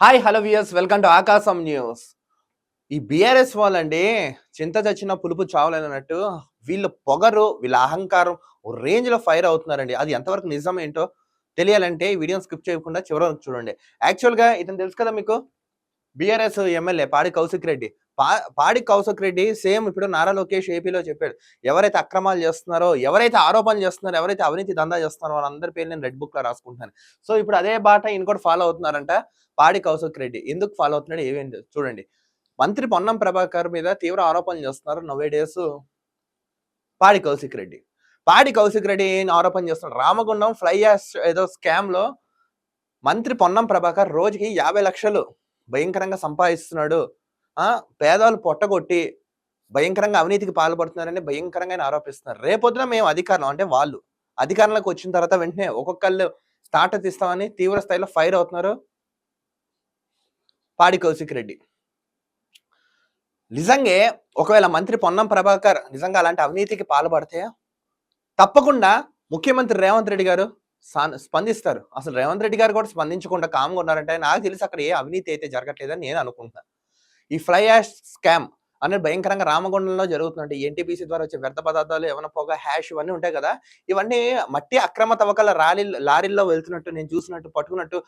Hi hello viewers welcome to Aakasam news ఈ బీఆర్ఎస్ వాళ్ళండి చింత చచ్చిన పులుపు చావలేనట్టు వీళ్ళు పొగరు వీళ్ళ అహంకారం ఓ రేంజ్లో ఫైర్ అవుతున్నారండి. అది ఎంతవరకు నిజం ఏంటో తెలియాలంటే ఈ వీడియోని స్కిప్ చేయకుండా చివరి చూడండి. యాక్చువల్గా ఇతను తెలుసు కదా మీకు? బీఆర్ఎస్ ఎమ్మెల్యే పాడి కౌశిక్ రెడ్డి. పా పాడి కౌశక్ రెడ్డి సేమ్ ఇప్పుడు నారా లోకేష్ ఏపీలో చెప్పాడు. ఎవరైతే అక్రమాలు చేస్తున్నారో ఎవరైతే ఆరోపణలు చేస్తున్నారో ఎవరైతే అవినీతి దందా చేస్తున్నారో వాళ్ళందరి పేరు నేను రెడ్ బుక్లో రాసుకుంటున్నాను. సో ఇప్పుడు అదే బాట ఈయన కూడా ఫాలో అవుతున్నారంట పాడి కౌశక్ రెడ్డి. ఎందుకు ఫాలో అవుతున్నాడు? ఏమేంటి చూడండి. మంత్రి పొన్నం ప్రభాకర్ మీద తీవ్ర ఆరోపణలు చేస్తున్నారు. నవ్వే డేస్ పాడి కౌశిక్ రెడ్డి. పాడి కౌశిక్ రెడ్డి ఏం ఆరోపణ చేస్తున్నాడు? రామగుండం ఫ్లై యాష్ ఏదో స్కామ్లో మంత్రి పొన్నం ప్రభాకర్ రోజుకి యాభై లక్షలు భయంకరంగా సంపాదిస్తున్నాడు. పేదవాళ్ళు పొట్టగొట్టి భయంకరంగా అవినీతికి పాల్పడుతున్నారని భయంకరంగా ఆరోపిస్తున్నారు. రేపొద్దున మేము అధికారం అంటే వాళ్ళు అధికారంలోకి వచ్చిన తర్వాత వెంటనే ఒక్కొక్కళ్ళు స్టార్ట్ తీస్తామని తీవ్ర స్థాయిలో ఫైర్ అవుతున్నారు పాడి కౌశిక్ రెడ్డి. నిజంగా ఒకవేళ మంత్రి పొన్నం ప్రభాకర్ నిజంగా అలాంటి అవినీతికి పాల్పడితే తప్పకుండా ముఖ్యమంత్రి రేవంత్ రెడ్డి గారు స్పందిస్తారు. అసలు రేవంత్ రెడ్డి గారు కూడా స్పందించకుండా కామ్గా ఉన్నారంటే నాకు తెలిసి అక్కడ ఏ అవినీతి అయితే జరగట్లేదని నేను అనుకుంటున్నాను ఈ ఫ్లై యాష్ స్కామ్ అనేది భయంకరంగా రామగుండంలో జరుగుతుందంటే ఎన్టీపీసీ ద్వారా వచ్చే వ్యర్థ పదార్థాలు ఏమైనా పొగ హ్యాష్ ఇవన్నీ ఉంటాయి కదా. ఇవన్నీ మట్టి అక్రమ తవ్వకాల రాలీ లారీల్లో వెళ్తున్నట్టు నేను చూసినట్టు పట్టుకున్నట్టు.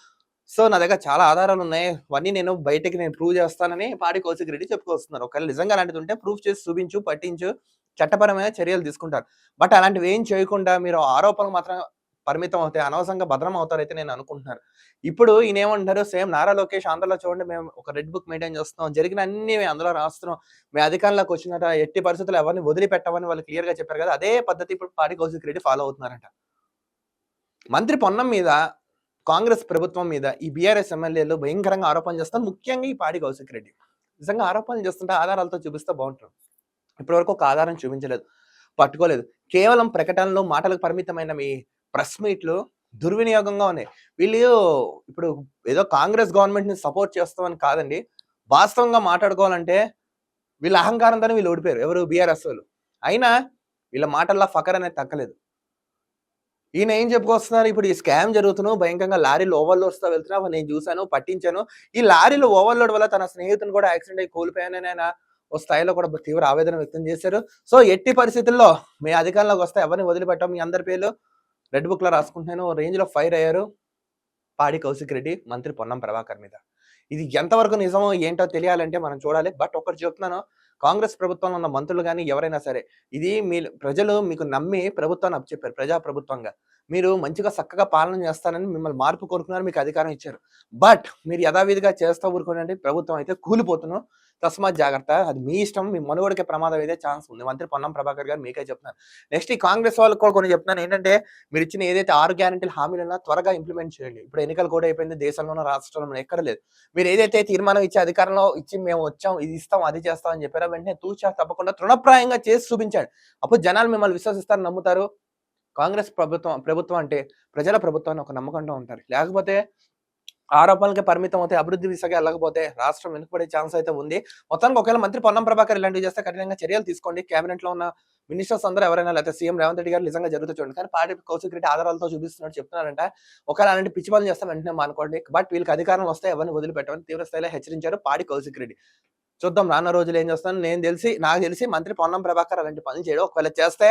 సో నా దగ్గర చాలా ఆధారాలు ఉన్నాయి. అవన్నీ నేను బయటకి నేను ప్రూవ్ చేస్తానని పాడి కౌశిక్ రెడ్డి చెప్పుకొస్తున్నారు. ఒకవేళ నిజంగా అలాంటిది ఉంటే ప్రూఫ్ చేసి చూపించు పట్టించు. చట్టపరమైన చర్యలు తీసుకుంటారు. బట్ అలాంటివి ఏం చేయకుండా మీరు ఆరోపణలు మాత్రం పరిమితం అవుతాయి అనవసరంగా భద్రం అవుతారైతే నేను అనుకుంటున్నారు. ఇప్పుడు ఈయన ఏమంటున్నారు సేమ్ నారా లోకేష్ ఆంధ్రలో చూడండి మేము ఒక రెడ్ బుక్ మెయింటైన్ చేస్తున్నాం జరిగిన అన్ని అందులో రాస్తున్నాం మేము అధికారంలోకి వచ్చినట ఎట్టి పరిస్థితులు ఎవరిని వదిలిపెట్టమని వాళ్ళు క్లియర్గా చెప్పారు కదా అదే పద్ధతి ఇప్పుడు పాడి కౌశిక్ రెడ్డి ఫాలో అవుతున్నారంట. మంత్రి పొన్నం మీద కాంగ్రెస్ ప్రభుత్వం మీద ఈ బీఆర్ఎస్ ఎమ్మెల్యేలు భయంకరంగా ఆరోపణ చేస్తారు ముఖ్యంగా ఈ పాడి కౌశిక్ రెడ్డి నిజంగా ఆరోపణలు చేస్తుంటే ఆధారాలతో చూపిస్తే బాగుంటుంది. ఇప్పటివరకు ఒక ఆధారం చూపించలేదు పట్టుకోలేదు. కేవలం ప్రకటనలు మాటలకు పరిమితమైన మీ ప్రెస్ మీట్లు దుర్వినియోగంగా ఉన్నాయి. వీళ్ళు ఇప్పుడు ఏదో కాంగ్రెస్ గవర్నమెంట్ని సపోర్ట్ చేస్తామని కాదండి. వాస్తవంగా మాట్లాడుకోవాలంటే వీళ్ళ అహంకారంతోనే వీళ్ళు ఓడిపోయారు. ఎవరు? బీఆర్ఎస్ వాళ్ళు. అయినా వీళ్ళ మాటల్లో ఫకర్ అనేది తగ్గలేదు. ఈయన ఏం చెప్పుకొస్తున్నారు? ఇప్పుడు ఈ స్కామ్ జరుగుతున్నావు భయంకరంగా లారీలు ఓవర్లోడ్స్తో వెళ్తున్నావు వెళ్తున్నా నేను చూశాను పట్టించాను. ఈ లారీలు ఓవర్లోడ్ వల్ల తన స్నేహితుని కూడా యాక్సిడెంట్ అయ్యి కోల్పోయానని ఆయన ఓ స్థాయిలో కూడా తీవ్ర ఆవేదన వ్యక్తం చేశారు. సో ఎట్టి పరిస్థితుల్లో మీ అధికారంలోకి వస్తే ఎవరిని వదిలిపెట్టాం? మీ అందరి పేర్లు? రెడ్ బుక్లో రాసుకుంటున్నాను రేంజ్లో ఫైర్ అయ్యారు. పాడి కౌశిక్ రెడ్డి మంత్రి పొన్నం ప్రభాకర్ మీద. ఇది ఎంతవరకు నిజమో ఏంటో తెలియాలంటే మనం చూడాలి. బట్ ఒకటి చెప్తున్నాను. కాంగ్రెస్ ప్రభుత్వంలో ఉన్న మంత్రులు కానీ ఎవరైనా సరే ఇది మీ ప్రజలు మీకు నమ్మి ప్రభుత్వాన్ని అప్పచెప్పారు ప్రజా ప్రభుత్వంగా మీరు మంచిగా చక్కగా పాలన చేస్తానని మిమ్మల్ని మార్పు కోరుకున్నారు మీకు అధికారం ఇచ్చారు. బట్ మీరు యథావిధిగా చేస్తూ ఊరుకోనండి ప్రభుత్వం అయితే కూలిపోతున్నాం తస్మాత్ జాగ్రత్త. అది మీ ఇష్టం మీ మనుగడకే ప్రమాదం అయితే ఛాన్స్ ఉంది. మంత్రి పొన్నం ప్రభాకర్ గారు మీకే చెప్తున్నాను నెక్స్ట్ ఈ కాంగ్రెస్ వాళ్ళకి కూడా కొన్ని చెప్తున్నాను ఏంటంటే మీరు ఇచ్చిన ఏదైతే ఆరు గ్యారంటీల హామీలు త్వరగా ఇంప్లిమెంట్ చేయండి. ఇప్పుడు ఎన్నికలు కూడా అయిపోయింది దేశంలోనూ రాష్ట్రంలో ఎక్కడ లేదు. మీరు ఏదైతే తీర్మానం ఇచ్చి అధికారంలో ఇచ్చి మేము వచ్చాం ఇది ఇస్తాం అది చేస్తాం అని చెప్పారో వెంటనే తూచా తప్పకుండా తృణప్రాయంగా చేసి చూపించండి. అప్పుడు జనాలు మిమ్మల్ని విశ్వసిస్తారు నమ్ముతారు. కాంగ్రెస్ ప్రభుత్వం ప్రభుత్వం అంటే ప్రజల ప్రభుత్వాన్ని ఒక నమ్మకంతో ఉంటారు. లేకపోతే ఆరోపణలకి పరిమితం అవుతాయి అభివృద్ధి దిశగా వెళ్ళకపోతే రాష్ట్రం వెనుకబడే ఛాన్స్ అయితే ఉంది. మొత్తానికి ఒకవేళ మంత్రి పొన్నం ప్రభాకర్ ఇలాంటివి చేస్తే కఠినంగా చర్యలు తీసుకోండి. కేబినెట్లో ఉన్న మినిస్టర్స్ అందరూ ఎవరైనా లేకపోతే సీఎం రేవంత్ రెడ్డి గారు నిజంగా జరుగుతూ చూడండి. కానీ పార్టీ కౌశిక్ రెడ్డి ఆధారాలతో చూపిస్తున్నట్టు చెప్తున్నారంట. ఒకవేళ అలాంటి పిచ్చి పనులు చేస్తాం వెంటనే మానుకోండి. బట్ వీళ్ళకి అధికారం వస్తే ఎవరిని వదిలిపెట్టమని తీవ్రస్థాయిలో హెచ్చరించారు పాడి కౌశిక్ రెడ్డి చూద్దాం రానున్న రోజులు ఏం చేస్తాను నేను తెలిసి నాకు తెలిసి మంత్రి పొన్నం ప్రభాకర్ అలాంటి పనులు చేయడం. ఒకవేళ చేస్తే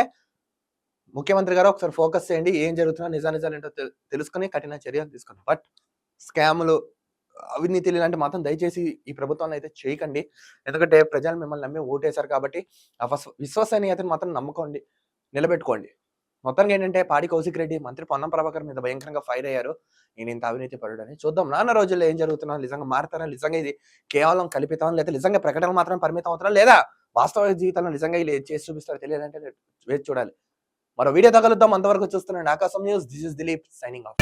ముఖ్యమంత్రి గారు ఒకసారి ఫోకస్ చేయండి. ఏం జరుగుతున్నా నిజా నిజాలు ఏంటో తెలుసుకుని కఠిన చర్యలు తీసుకున్నాం బట్ స్కాములు అవినీతి ఇలాంటి మాత్రం దయచేసి ఈ ప్రభుత్వాన్ని అయితే చేయకండి. ఎందుకంటే ప్రజలు మిమ్మల్ని నమ్మి ఓటేశారు కాబట్టి విశ్వసనీయతను మాత్రం నమ్ముకోండి నిలబెట్టుకోండి. మొత్తానికి ఏంటంటే పాడి కౌశిక్ రెడ్డి మంత్రి పొన్నం ప్రభాకర్ మీద భయంకరంగా ఫైర్ అయ్యారు. నేను ఇంత అవినీతి పరుడని చూద్దాం. నాన్న రోజుల్లో ఏం జరుగుతున్నా నిజంగా మారుతారా? నిజంగా ఇది కేవలం కల్పితం లేదా నిజంగా ప్రకటన మాత్రం పరిమితం అవుతారా లేదా వాస్తవ జీవితంలో నిజంగా ఇది చేసి చూపిస్తారో తెలియదంటే వేచి చూడాలి. మరో వీడియో తగలుద్దాం. అంతవరకు చూస్తున్నాను Aakasam news. This is Dileep signing off.